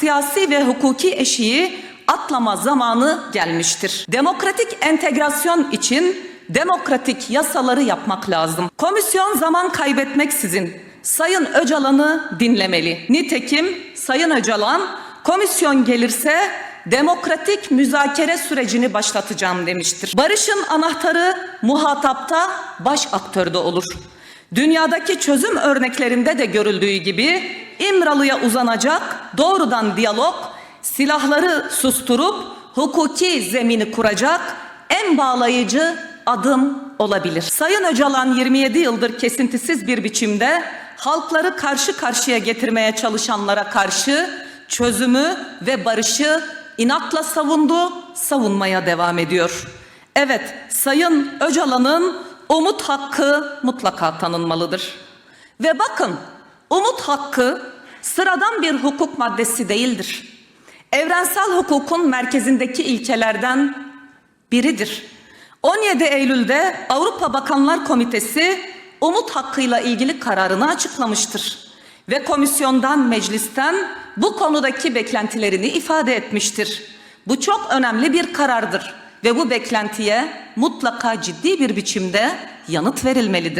siyasi ve hukuki eşiği atlama zamanı gelmiştir. Demokratik entegrasyon için demokratik yasaları yapmak lazım. Komisyon zaman kaybetmeksizin Sayın Öcalan'ı dinlemeli. Nitekim Sayın Öcalan komisyon gelirse demokratik müzakere sürecini başlatacağım demiştir. Barışın anahtarı muhatapta baş aktörde olur. Dünyadaki çözüm örneklerinde de görüldüğü gibi İmralı'ya uzanacak doğrudan diyalog, silahları susturup hukuki zemini kuracak en bağlayıcı adım olabilir. Sayın Öcalan 27 yıldır kesintisiz bir biçimde halkları karşı karşıya getirmeye çalışanlara karşı çözümü ve barışı inatla savundu, savunmaya devam ediyor. Evet, Sayın Öcalan'ın umut hakkı mutlaka tanınmalıdır. Ve bakın, umut hakkı sıradan bir hukuk maddesi değildir. Evrensel hukukun merkezindeki ilkelerden biridir. 17 Eylül'de Avrupa Bakanlar Komitesi umut hakkıyla ilgili kararını açıklamıştır ve komisyondan, meclisten bu konudaki beklentilerini ifade etmiştir. Bu çok önemli bir karardır ve bu beklentiye mutlaka ciddi bir biçimde yanıt verilmelidir.